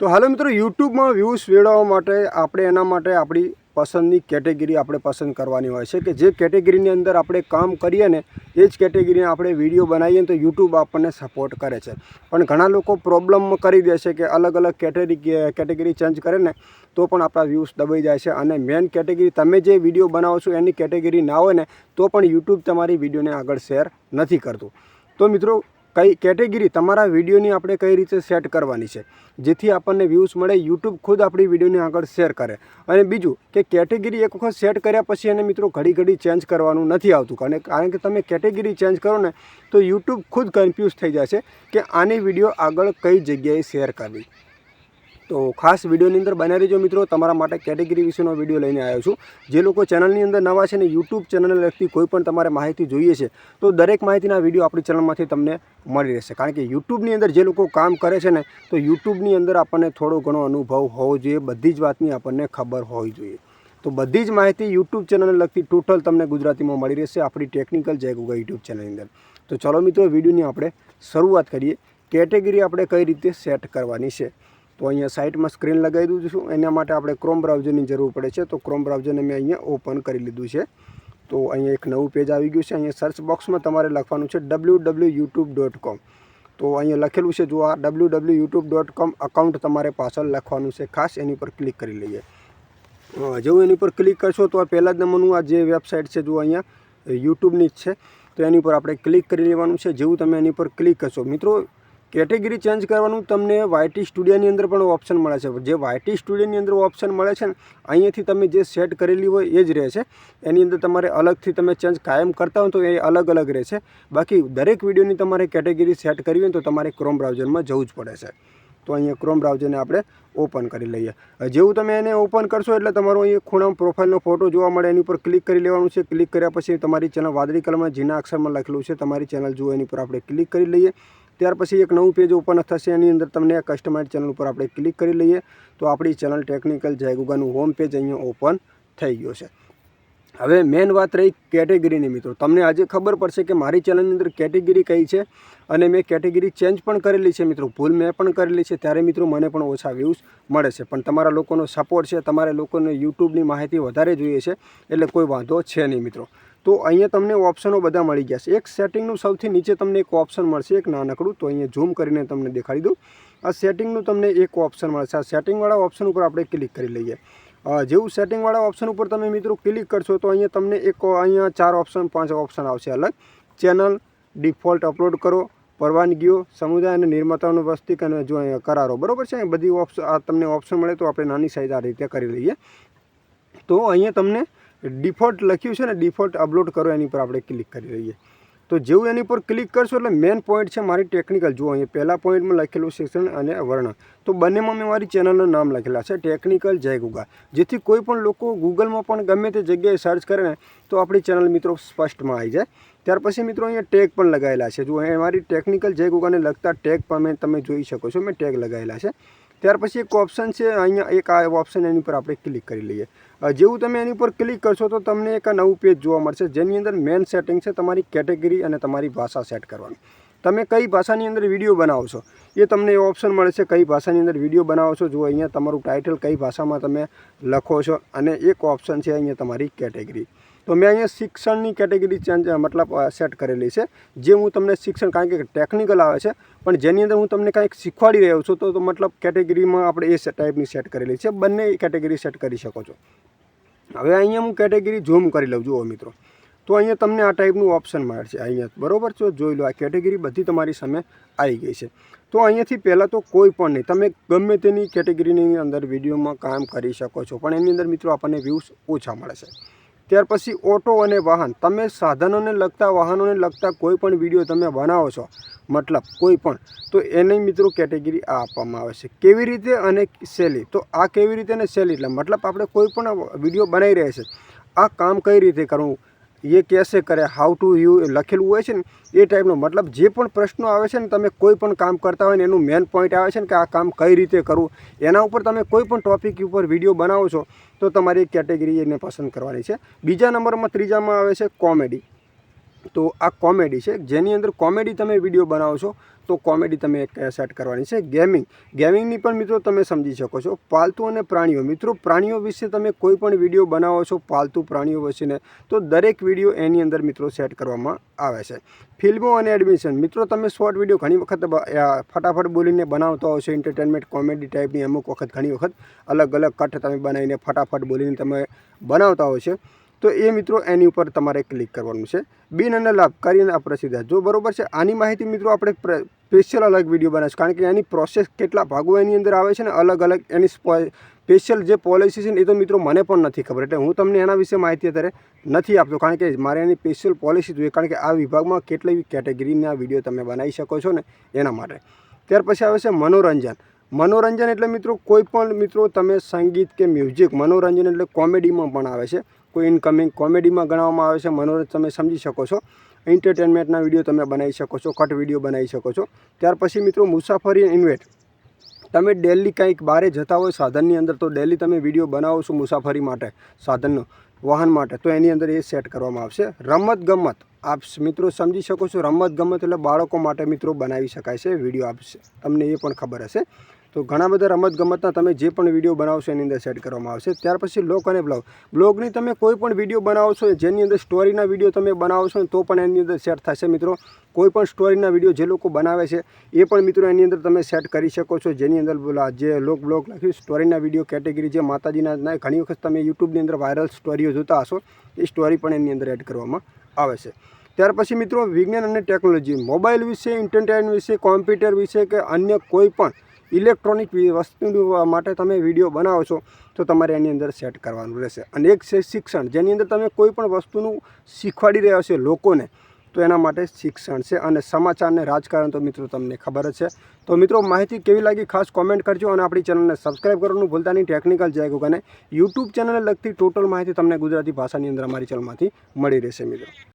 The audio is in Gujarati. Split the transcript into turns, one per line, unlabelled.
તો હાલો મિત્રો, યુટ્યુબમાં વ્યૂઝ મેળવવા માટે આપણે એના માટે આપણી પસંદની કેટેગરી આપણે પસંદ કરવાની હોય છે કે જે કેટેગરીની અંદર આપણે કામ કરીએ ને, એ જ કેટેગરીને આપણે વીડિયો બનાવીએ તો યુટ્યુબ આપણને સપોર્ટ કરે છે. પણ ઘણા લોકો પ્રોબ્લેમ કરી દે છે કે અલગ અલગ કેટેગરી કેટેગરી ચેન્જ કરે ને, તો પણ આપણા વ્યૂઝ દબાઈ જાય છે. અને મેન કેટેગરી તમે જે વીડિયો બનાવો છો એની કેટેગરી ના હોય ને, તો પણ યુટ્યુબ તમારી વિડીયોને આગળ શેર નથી કરતું. તો મિત્રો કઈ કેટેગરી તમારા વિડીયોની આપણે કઈ રીતે સેટ કરવાની છે? જેથી આપણને વ્યૂઝ મળે યુટ્યુબ ખુદ આપણી વિડીયોને આગળ શેર કરે. અને બીજું કે કેટેગરી એક વખત સેટ કર્યા પછી એને મિત્રો ઘડી ઘડી ચેન્જ કરવાનું નથી આવતું. કારણ કારણ કે તમે કેટેગરી ચેન્જ કરો ને, તો યુટ્યુબ ખુદ કન્ફ્યુઝ થઈ જશે કે આની વીડિયો આગળ કઈ જગ્યાએ શેર કરવી. તો ખાસ વિડીયોની અંદર બનાવી રહેજો મિત્રો. તમારા માટે કેટેગરી વિશેનો વીડિયો લઈને આવ્યો છું. જે લોકો ચેનલની અંદર નવા છે ને યુટ્યુબ ચેનલને લગતી કોઈ પણ તમારે માહિતી જોઈએ છે, તો દરેક માહિતીના વીડિયો આપણી ચેનલમાંથી તમને મળી રહેશે. કારણ કે યુટ્યુબની અંદર જે લોકો કામ કરે છે ને, તો યુટ્યુબની અંદર આપણને થોડો ઘણો અનુભવ હોવો જોઈએ. બધી જ વાતની આપણને ખબર હોવી જોઈએ. તો બધી જ માહિતી યુટ્યુબ ચેનલને લગતી ટોટલ તમને ગુજરાતીમાં મળી રહેશે. આપણી ટેકનિકલ જય ગુગા યુટ્યુબ ચેનલની અંદર. તો ચલો મિત્રો, વિડીયોની આપણે શરૂઆત કરીએ. કેટેગરી આપણે કઈ રીતે સેટ કરવાની છે? તો અહીંયા સાઇટમાં સ્ક્રીન લગાવી દીધું છું. એના માટે આપણે ક્રોમ બ્રાઉઝરની જરૂર પડે છે. તો ક્રોમ બ્રાઉઝરને મેં અહીંયા ઓપન કરી લીધું છે. તો અહીંયા એક નવું પેજ આવી ગયું છે. અહીંયા સર્ચ બોક્સમાં તમારે લખવાનું છે ડબલ્યુ ડબલ્યુ યુટ્યુબ ડોટ કોમ તો અહીંયા લખેલું છે, જો આ W W YouTube dot com account તમારે પાછળ લખવાનું છે. ખાસ એની પર ક્લિક કરી લઈએ. જેવું એની પર ક્લિક કરશો તો આ પહેલાં જ નંબરનું આ જે વેબસાઇટ છે, જો અહીંયા યુટ્યુબની જ છે, તો એની પર આપણે ક્લિક કરી લેવાનું છે. જેવું તમે એની પર ક્લિક કરશો. મિત્રો કેટેગરી ચેન્જ કરવાનું તમને વાયટી સ્ટુડિયોની અંદર પણ ઓપ્શન મળે છે. જે વાયટી સ્ટુડિયોની અંદર ઓપ્શન મળે છે ને, અહીંયાથી તમે જે સેટ કરેલી હોય એ જ રહે છે. એની અંદર તમારે અલગથી તમે ચેન્જ કાયમ કરતા હો તો એ અલગ અલગ રહે છે. બાકી દરેક વિડીયોની તમારે કેટેગરી સેટ કરવી હોય તો તમારે ક્રોમ બ્રાઉઝરમાં જવું જ પડે છે. તો અહીંયા ક્રોમ બ્રાઉઝરને આપણે ઓપન કરી લઈએ. જેવું તમે એને ઓપન કરશો એટલે તમારો અહીંયા ખૂણામાં પ્રોફાઇલનો ફોટો જોવા મળે. એની પર ક્લિક કરી લેવાનું છે. ક્લિક કર્યા પછી તમારી ચેનલ વાદળી કલરમાં જીના અક્ષરમાં લખેલું છે. તમારી ચેનલ જુઓ, એની પર આપણે ક્લિક કરી લઈએ. ત્યાર પછી એક નવું પેજ ઓપન થશે, એની અંદર તમને કસ્ટમાઇઝ ચેનલ ઉપર આપણે ક્લિક કરી લઈએ. તો આપણી ચેનલ ટેકનિકલ જયગુગાનું હોમ પેજ અહીંયા ઓપન થઈ ગયો છે. હવે મેન વાત રહી કેટેગરીની મિત્રો. તમને આજે ખબર પડશે કે મારી ચેનલની અંદર કેટેગરી કઈ છે? અને મેં કેટેગરી ચેન્જ પણ કરેલી છે મિત્રો. ભૂલ મેં પણ કરેલી છે. ત્યારે મિત્રો મને પણ ઓછા વ્યૂઝ મળે છે. પણ તમારા લોકોનો સપોર્ટ છે. તમારે લોકોને યુટ્યુબની માહિતી વધારે જોઈએ છે. એટલે કોઈ વાંધો છે નહીં મિત્રો. તો અહીંયા તમને ઓપ્શનો બધા મળી ગયા છે એક સેટિંગનું સૌથી નીચે તમને એક ઓપ્શન મળશે, એક નાનકડું. તો અહીંયા ઝૂમ કરીને તમને દેખાડી દઉં. આ સેટિંગનું તમને એક ઓપ્શન મળશે. આ સેટિંગવાળા ઓપ્શન ઉપર આપણે ક્લિક કરી લઈએ. જેવું સેટિંગવાળા ઓપ્શન ઉપર તમે મિત્રો ક્લિક કરશો તો અહીંયા તમને એક અહીંયા ચાર ઓપ્શન, પાંચ ઓપ્શન આવશે અલગ. ચેનલ, ડિફોલ્ટ અપલોડ કરો, પરવાનગીઓ, સમુદાય અને નિર્માતાઓનો વસ્તી અને જો કરારો. બરાબર છે? બધી ઓપ્શન તમને ઓપ્શન મળે તો આપણે નાની સાઈઝ આ રીતે કરી લઈએ. તો અહીંયા તમને ડિફોલ્ટ લખ્યું છે ને ડિફોલ્ટ અપલોડ કરો, એની પર આપણે ક્લિક કરી લઈએ તો જેવું એની પર ક્લિક કરશો એટલે મેન પોઈન્ટ છે મારી ટેકનિકલ જુઓ, અહીંયા પહેલાં પોઈન્ટમાં લખેલું શિક્ષણ અને વર્ણ. તો બંનેમાં મેં મારી ચેનલનું નામ લખેલા છે ટેકનિકલ જય ગુગા. જેથી કોઈ પણ લોકો ગૂગલમાં પણ ગમે તે જગ્યાએ સર્ચ કરે ને, તો આપણી ચેનલ મિત્રો સ્પષ્ટમાં આવી જાય. ત્યાર પછી મિત્રો અહીંયા ટેગ પણ લગાવેલા છે. જો અહીંયા મારી ટેકનિકલ જય ગુગાને લગતા ટેગ પણ તમે જોઈ શકો છો, મેં ટેગ લગાવેલા છે. ત્યાર પછી એક ઓપ્શન છે, અહીંયા એક આ ઓપ્શન એની પર આપણે ક્લિક કરી લઈએ. જેવું તમે એની પર ક્લિક કરશો તો તમને એક નવું પેજ જોવા મળશે. જેની અંદર મેન સેટિંગ છે તમારી કેટેગરી અને તમારી ભાષા સેટ કરવાની. તમે કઈ ભાષાની અંદર વીડિયો બનાવો છો એ તમને એ ઓપ્શન મળે છે કઈ ભાષાની અંદર વીડિયો બનાવો છો જો અહીંયા તમારું ટાઇટલ કઈ ભાષામાં તમે લખો છો અને એક ઓપ્શન છે અહીંયા તમારી કેટેગરી તો મેં અહીંયા શિક્ષણની કેટેગરી ચેન્જ મતલબ સેટ કરેલી છે. જે હું તમને શિક્ષણ કારણ કે ટેકનિકલ આવે છે, પણ જેની અંદર હું તમને કાંઈક શીખવાડી રહ્યો છું, તો મતલબ કેટેગરીમાં આપણે એ ટાઈપની સેટ કરેલી છે. બંને કેટેગરી સેટ કરી શકો છો. હવે અહીંયા હું કેટેગરી ઝૂમ કરી લઉં જુઓ મિત્રો. તો અહીંયા તમને આ ટાઈપનું ઓપ્શન મળે છે. અહીંયા બરોબર છો? જોઈ લો, આ કેટેગરી બધી તમારી સામે આવી ગઈ છે. તો અહીંયાથી પહેલાં તો કોઈ પણ નહીં. તમે ગમે તેની કેટેગરીની અંદર વિડીયોમાં કામ કરી શકો છો, પણ એની અંદર મિત્રો આપણને વ્યૂઝ ઓછા મળે છે. ત્યાર પછી ઓટો અને વાહન. તમે સાધનોને લગતા, વાહનોને લગતા કોઈ પણ વીડિયો તમે બનાવો છો, મતલબ કોઈ પણ, તો એની મિત્રો કેટેગરી આ આપવામાં આવે છે. કેવી રીતે અને શૈલી? તો આ કેવી રીતે અને શૈલી? એટલે મતલબ આપણે કોઈ પણ વીડિયો બનાવી રહ્યા છે. આ કામ કઈ રીતે કરવું? એ કેસે કરે હાઉ ટુ યુ લખેલું હોય છે ને, એ ટાઈપનો મતલબ જે પણ પ્રશ્નો આવે છે ને, તમે કોઈ પણ કામ કરતા હોય ને, એનું મેન પોઈન્ટ આવે છે ને કે આ કામ કઈ રીતે કરવું. એના ઉપર તમે કોઈ પણ ટોપિક ઉપર વીડિયો બનાવો છો, તો તમારી કેટેગરી એને પસંદ કરવાની છે. બીજા નંબરમાં ત્રીજામાં આવે છે કોમેડી તો આ કોમેડી છે. જેની અંદર કોમેડી તમે વીડિયો બનાવો છો, તો કોમેડી તમે સેટ કરવાની છે. ગેમિંગ. ગેમિંગની પણ મિત્રો તમે સમજી શકો છો. પાલતુ અને પ્રાણીઓ. મિત્રો, પ્રાણીઓ વિશે તમે કોઈ પણ વીડિયો બનાવો છો, પાલતુ પ્રાણીઓ વિશેને, તો દરેક વીડિયો એની અંદર મિત્રો સેટ કરવામાં આવે છે. ફિલ્મો અને એડમિશન. મિત્રો, તમે શોર્ટ વીડિયો ઘણી વખત ફટાફટ બોલીને બનાવતા હો છો, એન્ટરટેનમેન્ટ, કોમેડી ટાઈપની અમુક વખત, ઘણી વખત અલગ અલગ કટ તમે બનાવીને ફટાફટ બોલીને તમે બનાવતા હો છો. તો એ મિત્રો એની ઉપર તમારે ક્લિક કરવાનું છે. બિન અને લાભકારી અને અપ્રસિદ્ધ. જો બરોબર છે, આની માહિતી મિત્રો આપણે સ્પેશિયલ અલગ વીડિયો બનાવીશું. કારણ કે એની પ્રોસેસ કેટલા ભાગો એની અંદર આવે છે ને, અલગ અલગ એની સ્પેશિયલ જે પોલિસી છે ને, એ તો મિત્રો મને પણ નથી ખબર. એટલે હું તમને એના વિશે માહિતી અત્યારે નથી આપતો. કારણ કે મારે એની સ્પેશિયલ પોલિસી જોઈએ. કારણ કે આ વિભાગમાં કેટલી કેટેગરીના વીડિયો તમે બનાવી શકો છો ને, એના માટે. ત્યાર પછી આવે છે મનોરંજન. મનોરંજન એટલે મિત્રો કોઈ પણ મિત્રો તમે સંગીત કે મ્યુઝિક, મનોરંજન એટલે કોમેડીમાં પણ આવે છે. કોઈ ઇનકમિંગ કોમેડીમાં ગણવામાં આવે છે, મનોરંજન તમે સમજી શકો છો. એન્ટરટેનમેન્ટના વીડિયો તમે બનાવી શકો છો કટ વીડિયો બનાવી શકો છો. ત્યાર પછી મિત્રો મુસાફરી ઇન્વેટ તમે ડેલી કંઈક બહારે જતા હોય સાધનની અંદર, તો ડેલી તમે વીડિયો બનાવો છો મુસાફરી માટે, સાધનનો, વાહન માટે. તો એની અંદર એ સેટ કરવામાં આવશે. રમત ગમત. આપ મિત્રો સમજી શકો છો, રમત ગમત એટલે બાળકો માટે મિત્રો બનાવી શકાય છે વીડિયો આપશે તમને એ પણ ખબર હશે. તો ઘણા બધા રમત ગમતના તમે જે પણ વીડિયો બનાવશો એની અંદર સેટ કરવામાં આવશે. ત્યાર પછી લોક અને બ્લોગ. બ્લોગની તમે કોઈ પણ વીડિયો બનાવો છો જેની અંદર સ્ટોરીના વીડિયો તમે બનાવો છો તો પણ એની અંદર સેટ થશે મિત્રો. કોઈ પણ સ્ટોરીના વીડિયો જે લોકો બનાવે છે, એ પણ મિત્રો એની અંદર તમે સેટ કરી શકો છો. જેની અંદર જે લોક બ્લોગ લખ્યું, સ્ટોરીના વીડિયો કેટેગરી જે માતાજીના ઘણી વખત તમે યુટ્યુબની અંદર વાયરલ સ્ટોરીઓ જોતા હશો, એ સ્ટોરી પણ એની અંદર એડ કરવામાં આવે છે. ત્યાર પછી મિત્રો વિજ્ઞાન અને ટેકનોલોજી. મોબાઈલ વિશે, ઇન્ટરનેટ વિશે, કોમ્પ્યુટર વિશે કે અન્ય કોઈ પણ ઇલેક્ટ્રોનિક વસ્તુ માટે તમે વીડિયો બનાવો છો, તો તમારે એની અંદર સેટ કરવાનું રહેશે. અને એક છે શિક્ષણ. જેની અંદર તમે કોઈ પણ વસ્તુનું શીખવાડી રહ્યા છો લોકોને, તો એના માટે શિક્ષણ છે અને સમાચાર અને રાજકારણ તો મિત્રો તમને ખબર છે. તો મિત્રો, માહિતી કેવી લાગી ખાસ કોમેન્ટ કરજો અને આપણી ચેનલને સબસ્ક્રાઈબ કરવાનું ભૂલતા નહીં. ટેકનિકલ જાય અને યુટ્યુબ ચેનલને લગતી ટોટલ માહિતી તમને ગુજરાતી ભાષાની અંદર અમારી ચેનલમાંથી મળી રહેશે મિત્રો.